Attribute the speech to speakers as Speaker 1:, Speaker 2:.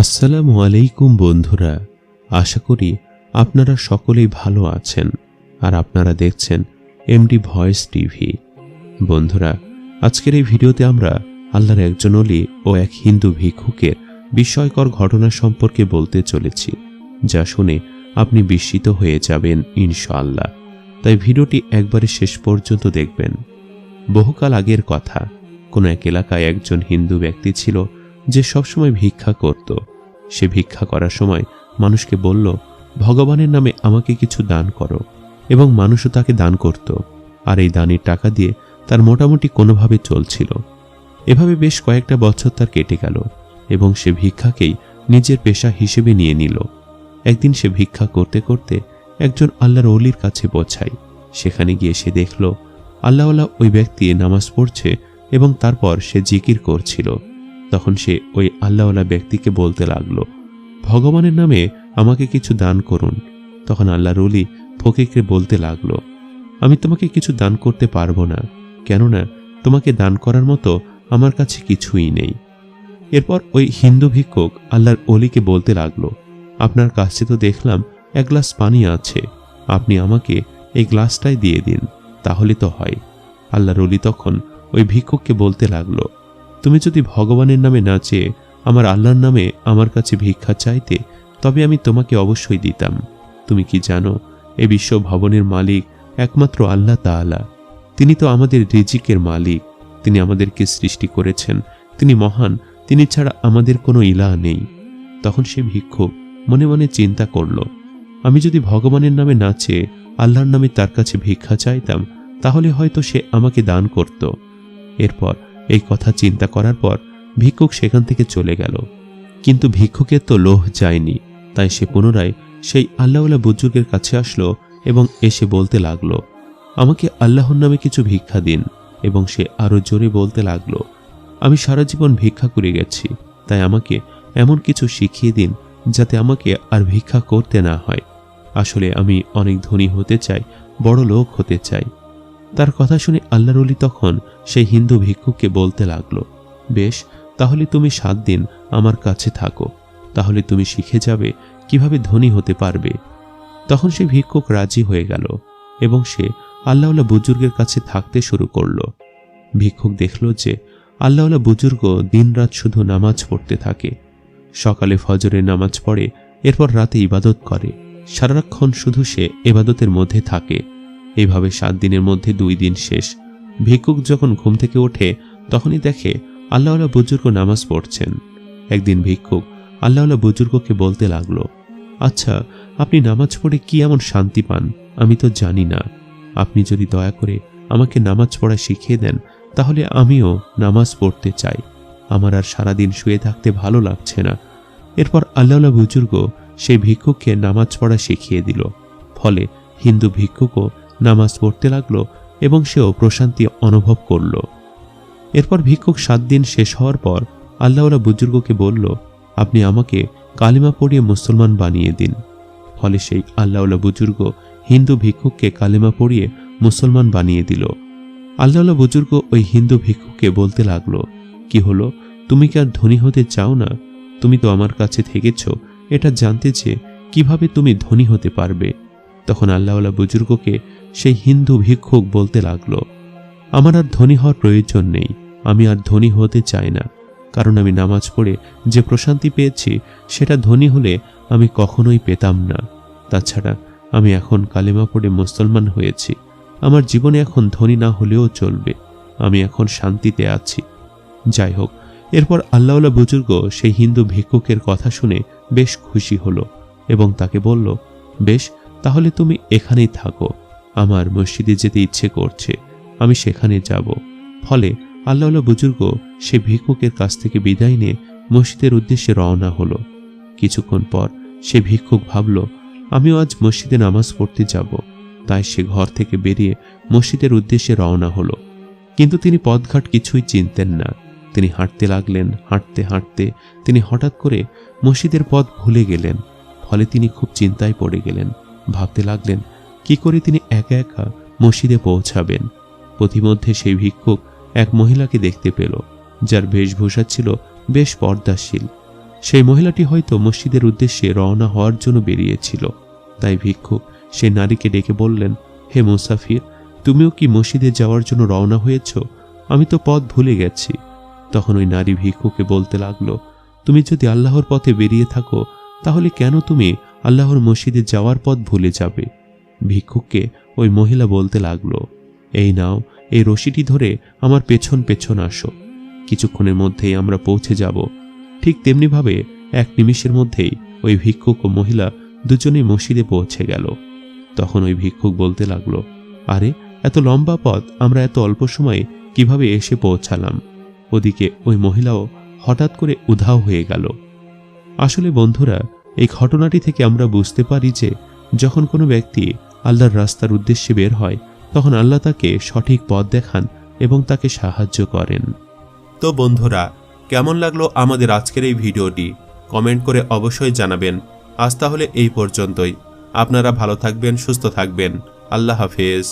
Speaker 1: আসসালামু আলাইকুম বন্ধুরা, আশা করি আপনারা সকলেই ভালো আছেন আর আপনারা দেখছেন এমডি ভয়েস টিভি বন্ধুরা, আজকের এই ভিডিওতে আমরা আল্লাহর একজন অলি ও এক হিন্দু ভিক্ষুকের বিস্ময়কর ঘটনা সম্পর্কে বলতে চলেছি, যা শুনে আপনি বিস্মিত হয়ে যাবেন ইনশাআল্লাহ। তাই ভিডিওটি একবারে শেষ পর্যন্ত দেখবেন। বহুকাল আগের কথা, কোনো এক এলাকায় একজন হিন্দু ব্যক্তি ছিল যে সবসময় ভিক্ষা করত। সে ভিক্ষা করার সময় মানুষকে বলল, ভগবানের নামে আমাকে কিছু দান করো। এবং মানুষও তাকে দান করত। আর এই দানের টাকা দিয়ে তার মোটামুটি কোনোভাবে চলছিল। এভাবে বেশ কয়েকটা বছর তার কেটে গেল এবং সে ভিক্ষাকেই নিজের পেশা হিসেবে নিয়ে নিল। একদিন সে ভিক্ষা করতে করতে একজন আল্লাহর অলির কাছে পৌঁছায়। সেখানে গিয়ে সে দেখল, আল্লাহওয়ালা ওই ব্যক্তি নামাজ পড়ছে এবং তারপর সে জিকির করছিল। তখন সে ওই আল্লাহওয়ালা ব্যক্তিকে বলতে লাগল, ভগবানের নামে আমাকে কিছু দান করুন। তখন আল্লাহর অলি ফকিরকে বলতে লাগল, আমি তোমাকে কিছু দান করতে পারব না, কেননা তোমাকে দান করার মতো আমার কাছে কিছুই নেই। এরপর ওই হিন্দু ভিক্ষুক আল্লাহর অলিকে বলতে লাগল, আপনার কাছে তো দেখলাম এক গ্লাস পানি আছে, আপনি আমাকে এই গ্লাসটাই দিয়ে দিন, তাহলে তো হয়। আল্লাহর অলি তখন ওই ভিক্ষুককে বলতে লাগল তুমি যদি ভগবানের নামে না চেয়ে আমার আল্লাহর নামে আমার কাছে ভিক্ষা চাইতে, তবে আমি তোমাকে অবশ্যই দিতাম। তুমি কি জানো এই বিশ্ব ভবনের মালিক একমাত্র আল্লাহ তাআলা। তিনি তো আমাদের রিজিকের মালিক। তিনি আমাদেরকে সৃষ্টি করেছেন। তিনি মহান। তিনি ছাড়া আমাদের কোনো ইলা নেই। তখন সে ভিক্ষুক মনে মনে চিন্তা করল, আমি যদি ভগবানের নামে না চেয়ে আল্লাহর নামে তার কাছে ভিক্ষা চাইতাম, তাহলে হয়তো সে আমাকে দান করত। এরপর এই কথা চিন্তা করার পর ভিক্ষুক সেখান থেকে চলে গেল। কিন্তু ভিক্ষুকের তো লোহ যায়নি, তাই সে পুনরায় সেই আল্লাহওয়ালা বুজুর্গের কাছে আসলো এবং এসে বলতে লাগল, আমাকে আল্লাহর নামে কিছু ভিক্ষা দিন। এবং সে আরও জোরে বলতে লাগল, আমি সারা জীবন ভিক্ষা করে গেছি, তাই আমাকে এমন কিছু শিখিয়ে দিন যাতে আমাকে আর ভিক্ষা করতে না হয়। আসলে আমি অনেক ধনী হতে চাই বড় লোক হতে চাই। তার কথা শুনে আল্লাহর অলি তখন সেই হিন্দু ভিক্ষুককে বলতে লাগল, বেশ, তাহলে তুমি সাত দিন আমার কাছে থাকো, তাহলে তুমি শিখে যাবে কীভাবে ধনী হতে পারবে। তখন সে ভিক্ষুক রাজি হয়ে গেল এবং সে আল্লাহওয়ালা বুজুর্গের কাছে থাকতে শুরু করল। ভিক্ষুক দেখল যে আল্লাহওয়ালা বুজুর্গ দিনরাত শুধু নামাজ পড়তে থাকে। সকালে ফজরের নামাজ পড়ে, এরপর রাতে ইবাদত করে। সারাক্ষণ শুধু সে এবাদতের মধ্যে থাকে। এইভাবে সাত দিনের মধ্যে দুই দিন শেষ। ভিক্ষুক যখন ঘুম থেকে ওঠে, তখনই দেখে আল্লাহওয়ালা বুজুর্গ নামাজ পড়ছেন। একদিন ভিক্ষুক আল্লাহওয়ালা বুজুর্গকে বলতে লাগল আচ্ছা আপনি নামাজ পড়ে কি এমন শান্তি পান? আমি তো জানি না। আপনি যদি দয়া করে আমাকে নামাজ পড়া শিখিয়ে দেন, তাহলে আমিও নামাজ পড়তে চাই। আমার আর সারাদিন শুয়ে থাকতে ভালো লাগছে না। এরপর আল্লাহওয়ালা বুজুর্গ সেই ভিক্ষুককে নামাজ পড়া শিখিয়ে দিল। ফলে হিন্দু ভিক্ষুকও নামাজ পড়তে লাগল এবং সেও প্রশান্তি অনুভব করল। এরপর ভিক্ষুক সাত দিন শেষ হওয়ার পর আল্লাহওয়ালা বুজুর্গকে বলল, আপনি আমাকে কালিমা পড়িয়ে মুসলমান বানিয়ে দিন। ফলে সেই আল্লাহওয়ালা বুজুর্গ হিন্দু ভিক্ষুককে কালিমা পড়িয়ে মুসলমান বানিয়ে দিল। আল্লাহওয়ালা বুজুর্গ ওই হিন্দু ভিক্ষুককে বলতে লাগল, কি হলো? তুমি কি আর ধনী হতে চাও না? তুমি তো আমার কাছে থেকেছ। এটা জানতে চেয়ে কীভাবে তুমি ধনী হতে পারবে? তখন আল্লাহওয়ালা বুজুর্গকে সেই হিন্দু ভিক্ষুক বলতে লাগল, আমার আর ধনী হওয়ার প্রয়োজন নেই, আমি আর ধনী হতে চাই না, কারণ আমি নামাজ পড়ে যে প্রশান্তি পেয়েছি, সেটা ধনী হলে আমি কখনোই পেতাম না। তাছাড়া আমি এখন কালেমা পড়ে মুসলমান হয়েছি, আমার জীবনে এখন ধনী না হলেও চলবে, আমি এখন শান্তিতে আছি। যাই হোক, এরপর আল্লাহওয়ালা বুজুর্গ সেই হিন্দু ভিক্ষুকের কথা শুনে বেশ খুশি হলো এবং তাকে বলল, বেশ, তাহলে তুমি এখানেই থাকো। আমার মসজিদে যেতে ইচ্ছে করছে। আমি সেখানে যাব। ফলে আল্লাহলা বুজুর্গ, সে ভিক্ষুকের কাছ থেকে বিদায় নিয়ে মসজিদের উদ্দেশ্যে রওনা হলো। কিছুক্ষণ পর সে ভিক্ষুক ভাবল, আমিও আজ মসজিদে নামাজ পড়তে যাব। তাই সে ঘর থেকে বেরিয়ে মসজিদের উদ্দেশ্যে রওনা হলো। কিন্তু তিনি পথঘাট কিছুই চিনতেন না। তিনি হাঁটতে লাগলেন, হাঁটতে হাঁটতে তিনি হঠাৎ করে মসজিদের পথ ভুলে গেলেন। ফলে তিনি খুব চিন্তায় পড়ে গেলেন। ভাবতে লাগলেন কি করে তিনি একা একা মসজিদে পৌঁছাবেন? পথিমধ্যে সেই ভিক্ষুক এক মহিলাকে দেখতে পেল, যার বেশভূষা ছিল বেশ পর্দাশীল। সেই মহিলাটি হয়তো মসজিদের উদ্দেশ্যে রওনা হওয়ার জন্য বেরিয়েছিল। তাই ভিক্ষুক সেই নারীকে ডেকে বললেন, হে মুসাফির, তুমিও কি মসজিদে যাওয়ার জন্য রওনা হয়েছ? আমি তো পথ ভুলে গেছি। তখন ওই নারী ভিক্ষুকে বলতে লাগল, তুমি যদি আল্লাহর পথে বেরিয়ে থাকো, তাহলে কেন তুমি আল্লাহর মসজিদে যাওয়ার পথ ভুলে যাবে? ভিক্ষুককে ওই মহিলা বলতে লাগল, এই নাও, এই রশিটি ধরে আমার পেছন পেছন আসো। কিছুক্ষণের মধ্যেই আমরা পৌঁছে যাব। ঠিক তেমনিভাবে এক নিমিষের মধ্যেই ওই ভিক্ষুক ও মহিলা দুজনেই মসজিদে পৌঁছে গেল। তখন ওই ভিক্ষুক বলতে লাগল, আরে, এত লম্বা পথ, আমরা এত অল্প সময়ে কীভাবে এসে পৌঁছালাম? ওদিকে ওই মহিলাও হঠাৎ করে উধাও হয়ে গেল। আসলে বন্ধুরা, এই ঘটনাটি থেকে আমরা বুঝতে পারি যে যখন কোনো ব্যক্তি আল্লাহর রাস্তার উদ্দেশ্যে বের হয়, তখন আল্লাহ তাকে সঠিক পথ দেখান এবং তাকে সাহায্য করেন। তো বন্ধুরা, কেমন লাগল আমাদের আজকের এই ভিডিওটি? কমেন্ট করে অবশ্যই জানাবেন। আজ তাহলে এই পর্যন্তই। আপনারা ভালো থাকবেন, সুস্থ থাকবেন। আল্লাহ হাফেজ।